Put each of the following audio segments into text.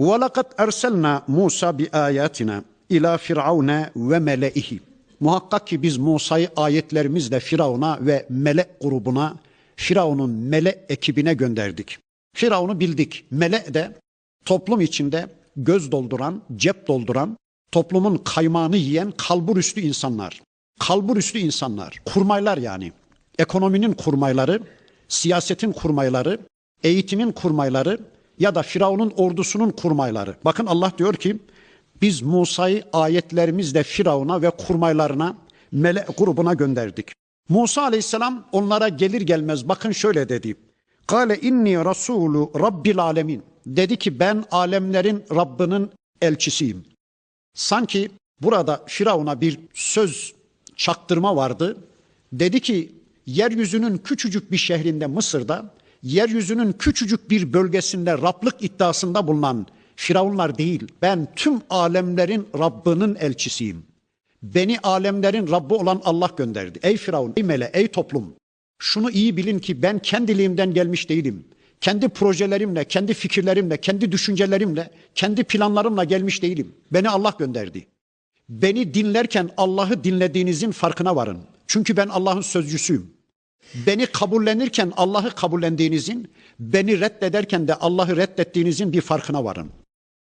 وَلَقَدْ اَرْسَلْنَا Musa بِآيَاتِنَا ila firavune ve meleihi. Muhakkak ki biz Musa'yı ayetlerimizle Firavun'a ve melek grubuna, Firavun'un melek ekibine gönderdik. Firavun'u bildik. Melek de toplum içinde göz dolduran, cep dolduran, toplumun kaymağını yiyen kalbur üstü insanlar. Kalbur üstü insanlar, kurmaylar yani. Ekonominin kurmayları, siyasetin kurmayları, eğitimin kurmayları ya da Firavun'un ordusunun kurmayları. Bakın Allah diyor ki biz Musa'yı ayetlerimizle Firavun'a ve kurmaylarına, melek grubuna gönderdik. Musa aleyhisselam onlara gelir gelmez bakın şöyle dedi. Kale inni rasulu rabbil alemin. Dedi ki ben alemlerin Rabbinin elçisiyim. Sanki burada Firavun'a bir söz çaktırma vardı. Dedi ki yeryüzünün küçücük bir şehrinde Mısır'da, yeryüzünün küçücük bir bölgesinde Rablık iddiasında bulunan Firavunlar değil, ben tüm alemlerin Rabbinin elçisiyim. Beni alemlerin Rabbi olan Allah gönderdi. Ey Firavun, ey mele, ey toplum. Şunu iyi bilin ki ben kendiliğimden gelmiş değilim. Kendi projelerimle, kendi fikirlerimle, kendi düşüncelerimle, kendi planlarımla gelmiş değilim. Beni Allah gönderdi. Beni dinlerken Allah'ı dinlediğinizin farkına varın. Çünkü ben Allah'ın sözcüsüyüm. Beni kabullenirken Allah'ı kabullendiğinizin, beni reddederken de Allah'ı reddettiğinizin bir farkına varın.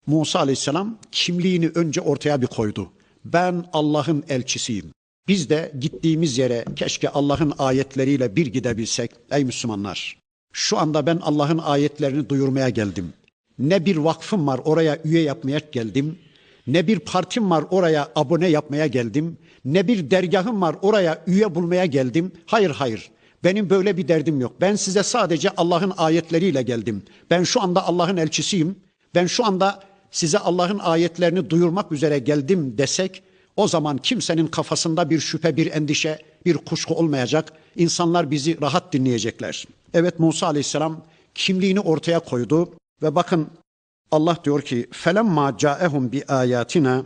Musa aleyhisselam kimliğini önce ortaya bir koydu. Ben Allah'ın elçisiyim. Biz de gittiğimiz yere keşke Allah'ın ayetleriyle bir gidebilsek ey Müslümanlar. Şu anda ben Allah'ın ayetlerini duyurmaya geldim. Ne bir vakfım var oraya üye yapmaya geldim. Ne bir partim var oraya abone yapmaya geldim. Ne bir dergahım var oraya üye bulmaya geldim. Hayır hayır. Benim böyle bir derdim yok. Ben size sadece Allah'ın ayetleriyle geldim. Ben şu anda Allah'ın elçisiyim. Ben şu anda size Allah'ın ayetlerini duyurmak üzere geldim desek o zaman kimsenin kafasında bir şüphe, bir endişe, bir kuşku olmayacak. İnsanlar bizi rahat dinleyecekler. Evet Musa Aleyhisselam kimliğini ortaya koydu ve bakın Allah diyor ki felemma caehum bi ayatina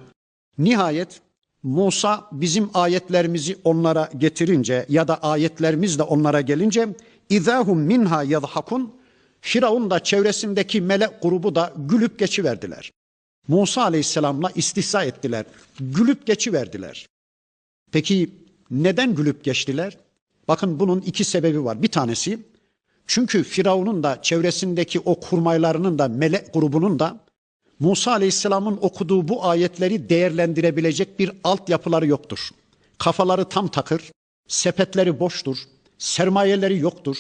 nihayet Musa bizim ayetlerimizi onlara getirince ya da ayetlerimiz de onlara gelince izahum minha yadhakun Firavun da çevresindeki melek grubu da gülüp geçiverdiler. Musa Aleyhisselam'la istihza ettiler. Gülüp geçiverdiler. Peki neden gülüp geçtiler? Bakın bunun iki sebebi var. Bir tanesi çünkü Firavun'un da çevresindeki o kurmaylarının da melek grubunun da Musa Aleyhisselam'ın okuduğu bu ayetleri değerlendirebilecek bir altyapıları yoktur. Kafaları tam takır, sepetleri boştur, sermayeleri yoktur,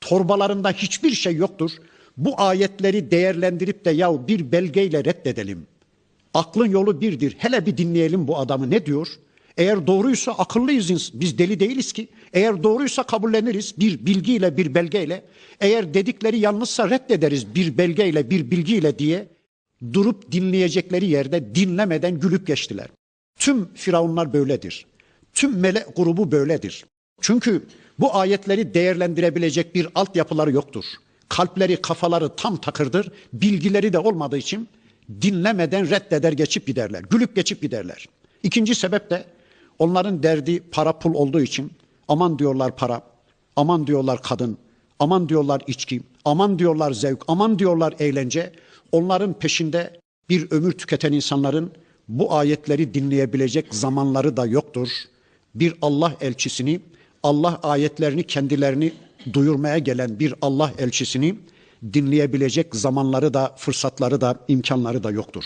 torbalarında hiçbir şey yoktur. Bu ayetleri değerlendirip de ya bir belgeyle reddedelim. Aklın yolu birdir. Hele bir dinleyelim bu adamı ne diyor? Eğer doğruysa akıllıyız biz deli değiliz ki. Eğer doğruysa kabulleniriz bir bilgiyle bir belgeyle. Eğer dedikleri yanlışsa reddederiz bir belgeyle bir bilgiyle diye durup dinleyecekleri yerde dinlemeden gülüp geçtiler. Tüm firavunlar böyledir. Tüm melek grubu böyledir. Çünkü bu ayetleri değerlendirebilecek bir altyapıları yoktur. Kalpleri, kafaları tam takırdır. Bilgileri de olmadığı için dinlemeden reddeder geçip giderler. Gülüp geçip giderler. İkinci sebep de onların derdi para pul olduğu için aman diyorlar para, aman diyorlar kadın, aman diyorlar içki, aman diyorlar zevk, aman diyorlar eğlence. Onların peşinde bir ömür tüketen insanların bu ayetleri dinleyebilecek zamanları da yoktur. Bir Allah elçisini, Allah ayetlerini kendilerini duyurmaya gelen bir Allah elçisini dinleyebilecek zamanları da, fırsatları da, imkanları da yoktur.